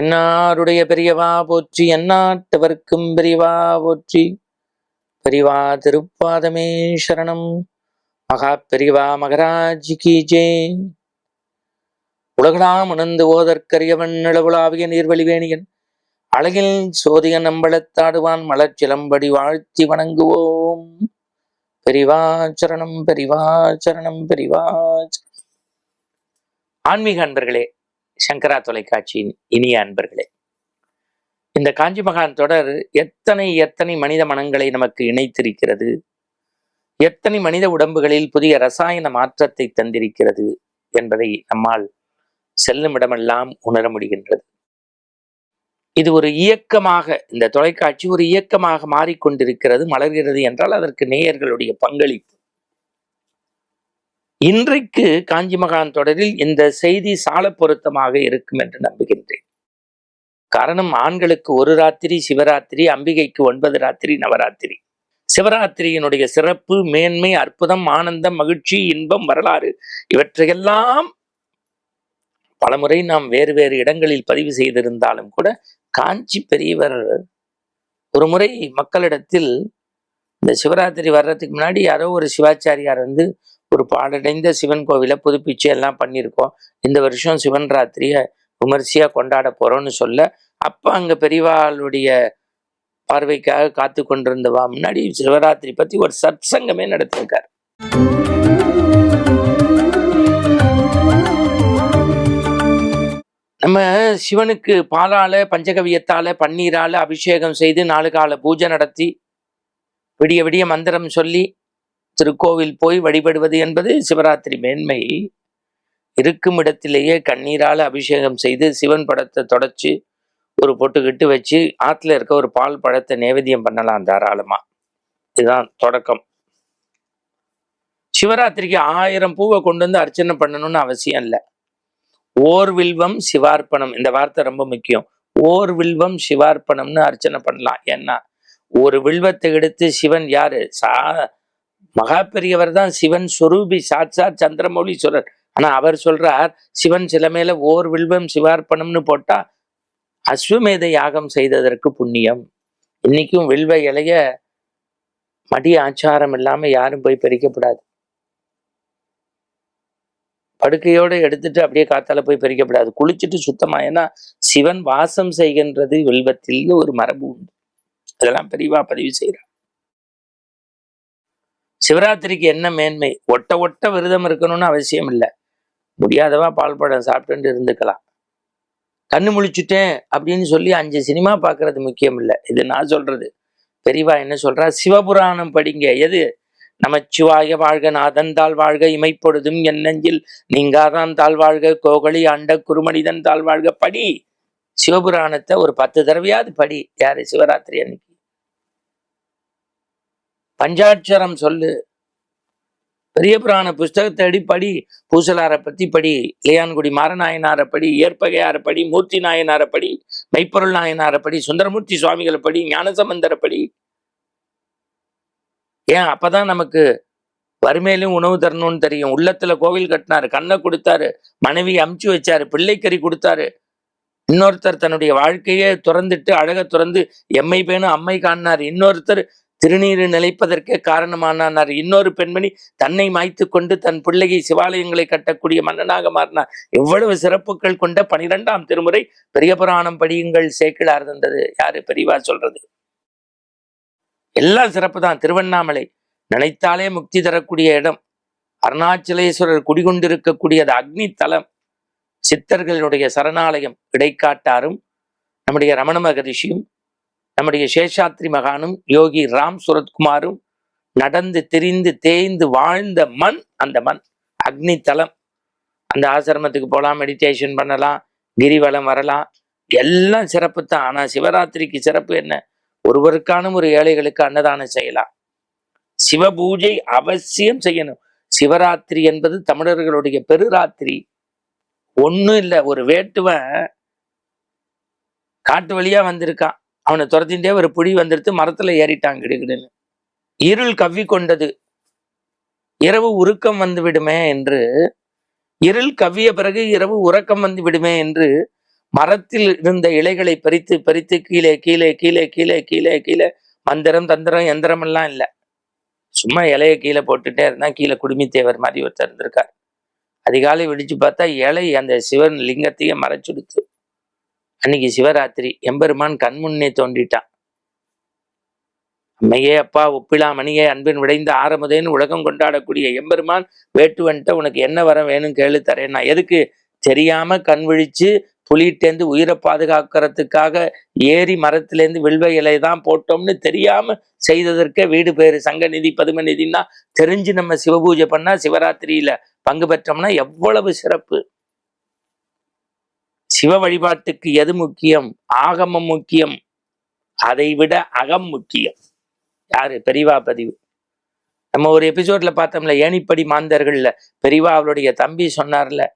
என்னாருடைய பெரியவா போற்றி எந்நாட்டவர்க்கும் பெரியவா போற்றி. பெரியவா திருப்பாதமே சரணம். மகா பெரியவா மகராஜி கி ஜே. உலகளாம் உணர்ந்து ஓதற்கரியவன் நிலவுலாவிய நீர்வழிவேணியன். அழகில் சோதியன் அம்பலத்தாடுவான் மலர்ச்சிலம்படி வாழ்த்தி வணங்குவோம். பெரிவா சரணம் பெரிவா சரணம் பெரிவா ஆன்மீக அன்பர்களே சங்கரா தொலைக்காட்சியின் இனிய அன்பர்களே இந்த காஞ்சி மகான் தொடர் எத்தனை எத்தனை மனித மனங்களை நமக்கு இணைத்திருக்கிறது? எத்தனை மனித உடம்புகளில் புதிய ரசாயன மாற்றத்தை தந்திருக்கிறது என்பதை நம்மால் செல்லும் இடமெல்லாம் உணர முடிகின்றது. இது ஒரு இயக்கமாக இந்த தொலைக்காட்சி ஒரு இயக்கமாக மாறிக்கொண்டிருக்கிறது மலர்கிறது என்றால் அதற்கு நேயர்களுடைய பங்களிப்பு. இன்றைக்கு காஞ்சி மகான் தொடரில் இந்த செய்தி சால பொருத்தமாக இருக்கும் என்று நம்புகின்றேன். காரணம் ஆண்களுக்கு ஒரு ராத்திரி சிவராத்திரி அம்பிகைக்கு ஒன்பது ராத்திரி நவராத்திரி. சிவராத்திரியினுடைய சிறப்பு மேன்மை அற்புதம் ஆனந்தம் மகிழ்ச்சி இன்பம் வரலாறு இவற்றையெல்லாம் பலமுறை நாம் வேறு வேறு இடங்களில் பதிவு செய்திருந்தாலும் கூட காஞ்சி பெரியவர் ஒரு முறை மக்களிடத்தில் இந்த சிவராத்திரி வர்றதுக்கு முன்னாடி யாரோ ஒரு சிவாச்சாரியார் வந்து ஒரு பாடடைந்த சிவன் கோவிலை புதுப்பிச்சு எல்லாம் பண்ணியிருக்கோம். இந்த வருஷம் சிவன் ராத்திரியை விமர்சையாக கொண்டாட போகிறோம்னு சொல்ல அப்போ அங்கே பெரியவாளுடைய பார்வைக்காக காத்து கொண்டிருந்தவா முன்னாடி சிவராத்திரி பற்றி ஒரு சத்சங்கமே நடத்திருக்கார். நம்ம சிவனுக்கு பாலால பஞ்சகவியத்தால பன்னீரால அபிஷேகம் செய்து நாலு கால பூஜை நடத்தி விடிய விடிய மந்திரம் சொல்லி திருக்கோவில் போய் வழிபடுவது என்பது சிவராத்திரி மேன்மை. இருக்கும் இடத்திலேயே கண்ணீரால அபிஷேகம் செய்து சிவன் படத்தை தொடச்சு ஒரு பொட்டுக்கிட்டு வச்சு ஆற்றுல இருக்க ஒரு பால் பழத்தை நேவேத்தியம் பண்ணலாம் தாராளமா. இதுதான் தொடக்கம். சிவராத்திரிக்கு ஆயிரம் பூவை கொண்டு வந்து அர்ச்சனை பண்ணணும்னு அவசியம் இல்லை. ஓர் வில்வம் சிவார்ப்பணம் இந்த வார்த்தை ரொம்ப முக்கியம். ஓர் வில்வம் சிவார்ப்பணம்னு அர்ச்சனை பண்ணலாம். ஏன்னா ஒரு வில்வத்தை எடுத்து சிவன் யாரு? சா மகா பெரியவர் தான் சிவன் சொரூபி சாட்சாத் சந்திரமௌலீஸ்வரர். ஆனா அவர் சொல்றார் சிவன் சில மேல ஓர் வில்வம் சிவார்ப்பணம்னு போட்டா அஸ்வமேத யாகம் செய்ததற்கு புண்ணியம். இன்னைக்கும் வில்வ இலைய மடி ஆச்சாரம் இல்லாம யாரும் போய் பறிக்கப்படாது. படுக்கையோட எடுத்துட்டு அப்படியே காத்தால போய் பறிக்கப்படாது. குளிச்சுட்டு சுத்தமா ஏன்னா சிவன் வாசம் செய்கின்றது வில்வத்தில் ஒரு மரபு உண்டு. அதெல்லாம் பெரியவா பதிவு செய்கிறார் சிவராத்திரிக்கு என்ன மேன்மை? ஒட்ட ஒட்ட விரதம் இருக்கணும்னு அவசியம் இல்லை. முடியாதவா பால் படம் சாப்பிட்டுட்டு இருந்துக்கலாம். கண்ணு முழிச்சுட்டேன் அப்படின்னு சொல்லி அஞ்சு சினிமா பார்க்கறது முக்கியம் இல்லை. இது நான் சொல்றது. பெரியவா என்ன சொல்றா? சிவபுராணம் படிங்க. எது? நமச்சிவாய வாழ்க நாதன் தாழ் வாழ்க இமைப்பொழுதும் என் நெஞ்சில் நீங்காதான் தாழ் வாழ்க கோகலி அண்ட குருமனிதன் தாழ் வாழ்க. படி. சிவபுராணத்தை ஒரு பத்து தடவையாவது படி. யாரு? சிவராத்திரி அன்னைக்கு. பஞ்சாட்சரம் சொல்லு. பெரிய புராண புஸ்தகத்தை அடி படி பூசலாரை பத்தி படி இளையான்குடி மாரநாயனாரை படி ஏற்பகையாரை படி மூர்த்தி நாயனாரை படி மெய்ப்பொருள் நாயனாரை படி சுந்தரமூர்த்தி சுவாமிகளை படி ஞானசம்பந்தரை படி. ஏன்? அப்பதான் நமக்கு வறுமையிலும் உணவு தரணும்னு தெரியும். உள்ளத்துல கோவில் கட்டினாரு கண்ணை கொடுத்தாரு மனைவி அமுச்சு வச்சாரு பிள்ளைக்கறி கொடுத்தாரு. இன்னொருத்தர் தன்னுடைய வாழ்க்கையே துறந்துட்டு அழக துறந்து எம்மை பேணும் அம்மை காணினார். இன்னொருத்தர் திருநீறு நிலைப்பதற்கே காரணமானார். இன்னொரு பெண்மணி தன்னை மாய்த்து கொண்டு தன் பிள்ளையை சிவாலயங்களை கட்டக்கூடிய மன்னனாக மாறினார். எவ்வளவு சிறப்புகள் கொண்ட பனிரெண்டாம் திருமுறை பெரிய புராணம் படியுங்கள் சேக்கிழார் தந்தது. யாரு பெரியவா சொல்றது? எல்லாம் சிறப்பு தான். திருவண்ணாமலை நினைத்தாலே முக்தி தரக்கூடிய இடம். அருணாச்சலேஸ்வரர் குடிகொண்டிருக்கக்கூடியது அக்னி தலம். சித்தர்களுடைய சரணாலயம் இடைக்காட்டாரும் நம்முடைய ரமண மகரிஷியும் நம்முடைய சேஷாத்ரி மகானும் யோகி ராம் சுரத்குமாரும் நடந்து திரிந்து தேய்ந்து வாழ்ந்த மண் அந்த மண். அக்னி தலம் அந்த ஆசிரமத்துக்கு போகலாம் மெடிடேஷன் பண்ணலாம் கிரிவலம் வரலாம். எல்லாம் சிறப்பு தான். ஆனா சிவராத்திரிக்கு சிறப்பு என்ன? ஒருவருக்கான ஒரு ஏழைகளுக்கு அன்னதானம் செய்யலாம். சிவபூஜை அவசியம் செய்யணும். சிவராத்திரி என்பது தமிழர்களுடைய பெருராத்திரி. ஒன்றும் இல்லை ஒரு வேட்டுவன் காட்டு வழியா வந்திருக்கான். அவனை துரத்தின்றே ஒரு புடி வந்துடுத்து மரத்துல ஏறிட்டான் கிடுகிடுன்னு. இருள் கவ்வி கொண்டது இரவு உருக்கம் வந்து விடுமே என்று. இருள் கவ்விய பிறகு இரவு உறக்கம் வந்து விடுமே என்று மரத்தில் இருந்த இலைகளை பறித்து பறித்து கீழே கீழே கீழே கீழே கீழே கீழே மந்திரம் தந்திரம் எந்திரம் எல்லாம் இல்லை. சும்மா இலையை கீழே போட்டுட்டே இருந்தா கீழே குடுமித்தேவர் மாதிரி ஒருத்தர் இருந்திருக்கார். அதிகாலை விழிச்சு பார்த்தா இலை அந்த சிவன் லிங்கத்தையே மறைச்சுடுத்து அன்னைக்கு சிவராத்திரி எம்பெருமான் கண்முன்னே தோன்றிட்டான். அம்மையே அப்பா ஒப்பிலா மணியே அன்பின் விடைந்த ஆரமுதேன்னு உலகம் கொண்டாடக்கூடிய எம்பெருமான் வேட்டுவன்ட்ட உனக்கு என்ன வர வேணும் கேளு தரேன். நான் எதுக்கு தெரியாம கண் விழிச்சு புலிட்டேந்து உயிரை பாதுகாக்கிறதுக்காக ஏரி மரத்திலேருந்து வில்வ இலை தான் போட்டோம்னு தெரியாம செய்ததற்கே வீடு பேரு சங்க நிதி பதும நிதினா தெரிஞ்சு நம்ம சிவபூஜை பண்ணா சிவராத்திரியில பங்கு பெற்றோம்னா எவ்வளவு சிறப்பு. சிவ வழிபாட்டுக்கு எது முக்கியம்? ஆகமம் முக்கியம். அதை விட அகம் முக்கியம். யாரு? பெரிவா பதிவு. நம்ம ஒரு எபிசோட்ல பார்த்தோம்ல ஏணிப்படி மாந்தர்கள்ல. பெரிவா அவருடைய தம்பி சொன்னார்ல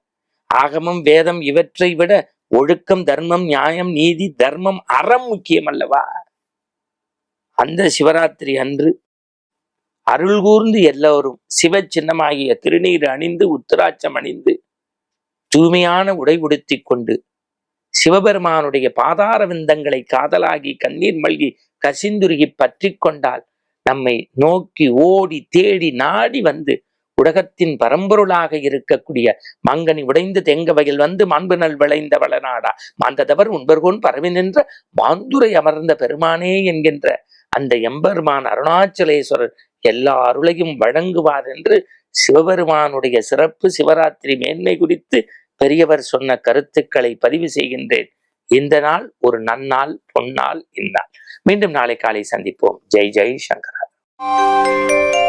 ஆகமம் வேதம் இவற்றை விட ஒழுக்கம் தர்மம் நியாயம் நீதி தர்மம் அறம் முக்கியம் அல்லவா? அந்த சிவராத்திரி அன்று அருள் கூர்ந்து எல்லோரும் சிவ சின்னமாகிய திருநீர் அணிந்து உத்திராட்சம் அணிந்து தூய்மையான உடை உடுத்தி கொண்டு சிவபெருமானுடைய பாதார விந்தங்களை காதலாகி கண்ணீர் மல்கி கசிந்துருகி பற்றி கொண்டால் நம்மை நோக்கி ஓடி தேடி நாடி வந்து உலகத்தின் பரம்பொருளாக இருக்கக்கூடிய மங்கனி உடைந்து தெங்க வயல் வந்து மாண்பு நல் விளைந்த வளநாடா மாந்ததவர் உண்பர்கோன் பரவி நின்ற மாந்துரை அமர்ந்த பெருமானே என்கின்ற அந்த எம்பெருமான் அருணாச்சலேஸ்வரர் எல்லா அருளையும் வழங்குவார் என்று சிவபெருமானுடைய சிறப்பு சிவராத்திரி மேன்மை குறித்து பெரியவர் சொன்ன கருத்துக்களை பதிவு செய்கின்றேன். இந்த நாள் ஒரு நன்னாள் பொன்னாள் இந்நாள். மீண்டும் நாளை காலை சந்திப்போம். ஜெய் ஜெய் சங்கரா.